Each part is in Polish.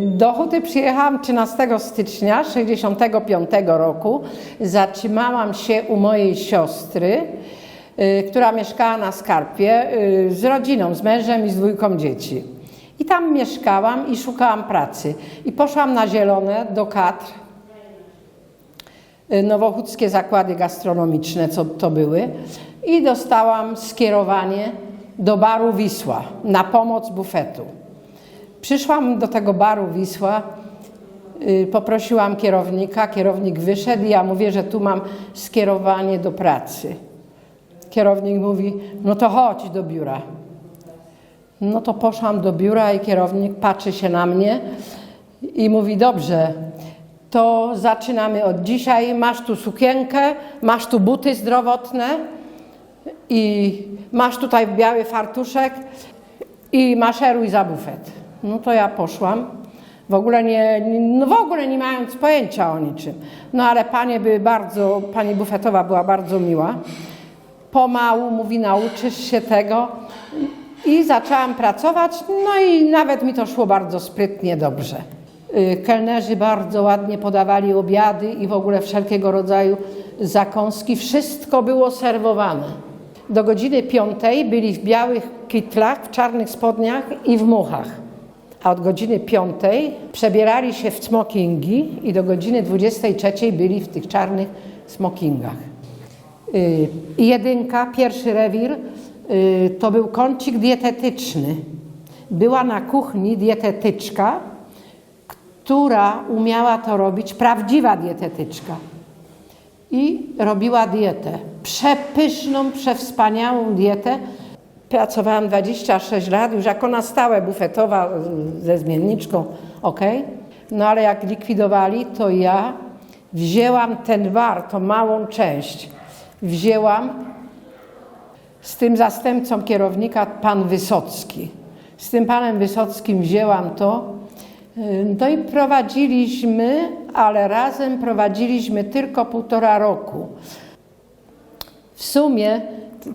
Do Huty przyjechałam 13 stycznia 65 roku. Zatrzymałam się u mojej siostry, y, która mieszkała na Skarpie y, z rodziną, z mężem i z dwójką dzieci. I tam mieszkałam i szukałam pracy. I poszłam na Zielone do kadr. Y, Nowochódzkie zakłady gastronomiczne, co to były. I dostałam skierowanie do baru Wisła na pomoc bufetu. Przyszłam do tego baru Wisła, y, poprosiłam kierownika, kierownik wyszedł i ja mówię, że tu mam skierowanie do pracy. Kierownik mówi, no to chodź do biura. No to poszłam do biura i kierownik patrzy się na mnie i mówi, dobrze, to zaczynamy od dzisiaj, masz tu sukienkę, masz tu buty zdrowotne i masz tutaj biały fartuszek i maszeruj za bufet. No to ja poszłam, w ogóle nie, no w ogóle nie mając pojęcia o niczym. No ale panie były bardzo, pani bufetowa była bardzo miła. Pomału mówi, nauczysz się tego. I zaczęłam pracować, no i nawet mi to szło bardzo sprytnie, dobrze. Y, Kelnerzy bardzo ładnie podawali obiady i w ogóle wszelkiego rodzaju zakąski. Wszystko było serwowane. Do godziny piątej byli w białych kitlach, w czarnych spodniach i w muchach. A od godziny piątej przebierali się w smokingi i do godziny 23 byli w tych czarnych smokingach. Y, Jedynka, pierwszy rewir, y, to był kącik dietetyczny. Była na kuchni dietetyczka, która umiała to robić, prawdziwa dietetyczka. I robiła dietę. Przepyszną, przewspaniałą dietę. Pracowałam 26 lat, już jako na stałe bufetowa ze zmienniczką, ok. No ale jak likwidowali, to ja wzięłam ten bar, tą małą część, wzięłam z tym zastępcą kierownika, pan Wysocki. Z tym panem Wysockim wzięłam to. y, No i prowadziliśmy, ale razem prowadziliśmy tylko półtora roku. W sumie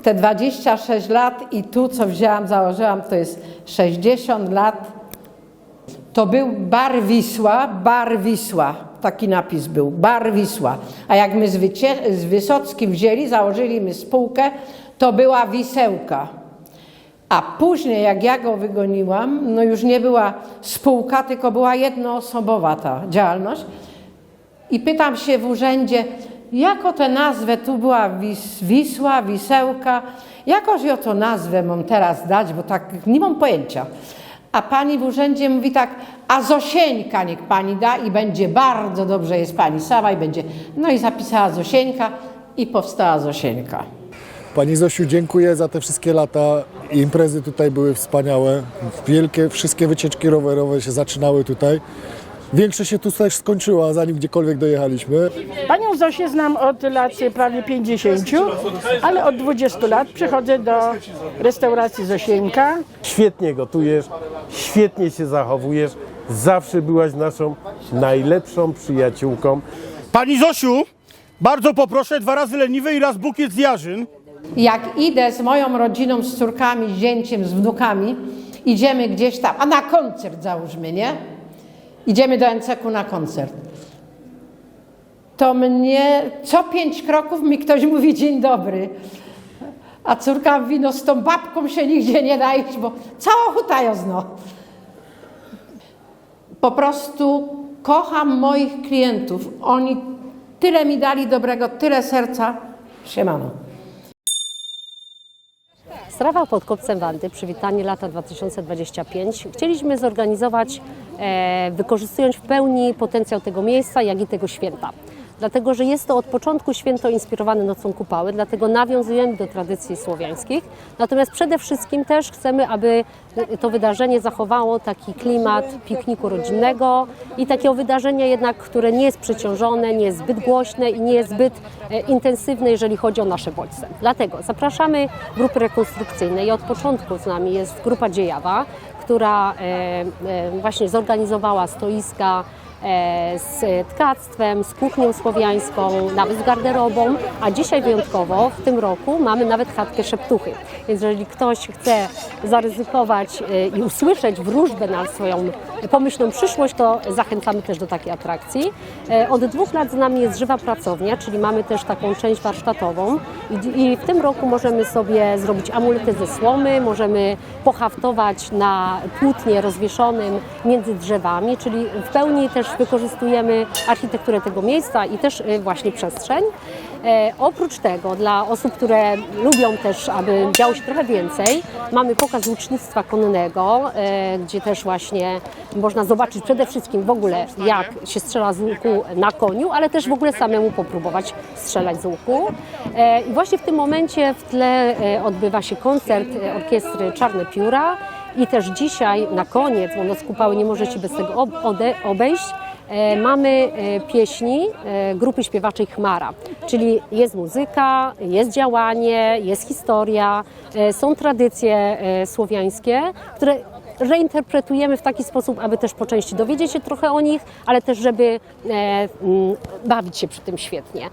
te 26 lat i tu, co wzięłam, założyłam, to jest 60 lat. To był Bar Wisła, Bar Wisła. Taki napis był, Bar Wisła. A jak my z, Wycie- z Wysockim wzięli, założyli my spółkę, to była Wisełka. A później, jak ja go wygoniłam, no już nie była spółka, tylko była jednoosobowa ta działalność. I pytam się w urzędzie, jako tę nazwę, tu była Wis, Wisła, Wisełka, jakoż ja to nazwę mam teraz dać, bo tak nie mam pojęcia. A pani w urzędzie mówi tak, a Zosieńka niech pani da i będzie bardzo dobrze jest pani sama i będzie. No i zapisała Zosieńka i powstała Zosieńka. Pani Zosiu, dziękuję za te wszystkie lata. Imprezy tutaj były wspaniałe. Wielkie, wszystkie wycieczki rowerowe się zaczynały tutaj. Większość się tu też skończyła, zanim gdziekolwiek dojechaliśmy. Panią Zosię znam od lat prawie 50, ale od 20 lat przychodzę do restauracji Zosieńka. Świetnie gotujesz, świetnie się zachowujesz. Zawsze byłaś naszą najlepszą przyjaciółką. Pani Zosiu, bardzo poproszę dwa razy leniwy i raz bukiet z jarzyn. Jak idę z moją rodziną, z córkami, z zięciem, z wnukami, idziemy gdzieś tam, a na koncert załóżmy, nie? Idziemy do NCK na koncert. To mnie co pięć kroków mi ktoś mówi dzień dobry. A córka mówi, no z tą babką się nigdzie nie da iść, bo cała huta jozno. Po prostu kocham moich klientów. Oni tyle mi dali dobrego, tyle serca. Siemano. Strawa pod kopcem Wandy, przywitanie lata 2025. Chcieliśmy zorganizować, e, wykorzystując w pełni potencjał tego miejsca, jak i tego święta. Dlatego, że jest to od początku święto inspirowane Nocą Kupały, dlatego nawiązujemy do tradycji słowiańskich. Natomiast przede wszystkim też chcemy, aby to wydarzenie zachowało taki klimat pikniku rodzinnego i takiego wydarzenia jednak, które nie jest przeciążone, nie jest zbyt głośne i nie jest zbyt e, intensywne, jeżeli chodzi o nasze bodźce. Dlatego zapraszamy grupy rekonstrukcyjne i od początku z nami jest grupa Dziejawa, która e, e, właśnie zorganizowała stoiska z tkactwem, z kuchnią słowiańską, nawet z garderobą, a dzisiaj wyjątkowo w tym roku mamy nawet chatkę szeptuchy. Więc jeżeli ktoś chce zaryzykować e, i usłyszeć wróżbę na swoją pomyślną przyszłość, to zachęcamy też do takiej atrakcji. E, Od dwóch lat z nami jest żywa pracownia, czyli mamy też taką część warsztatową i w tym roku możemy sobie zrobić amulety ze słomy, możemy pohaftować na płótnie rozwieszonym między drzewami, czyli w pełni też wykorzystujemy architekturę tego miejsca i też e, właśnie przestrzeń. E, oprócz tego, dla osób, które lubią też, aby działo się trochę więcej, mamy pokaz łucznictwa konnego, e, gdzie też właśnie można zobaczyć przede wszystkim w ogóle, jak się strzela z łuku na koniu, ale też w ogóle samemu popróbować strzelać z łuku. E, I właśnie w tym momencie w tle odbywa się koncert orkiestry Czarne Pióra i też dzisiaj na koniec, bo Noc Kupały nie możecie bez tego obejść, E, Mamy e, pieśni e, grupy śpiewaczej Chmara, czyli jest muzyka, jest działanie, jest historia, są tradycje słowiańskie, które reinterpretujemy w taki sposób, aby też po części dowiedzieć się trochę o nich, ale też żeby bawić się przy tym świetnie.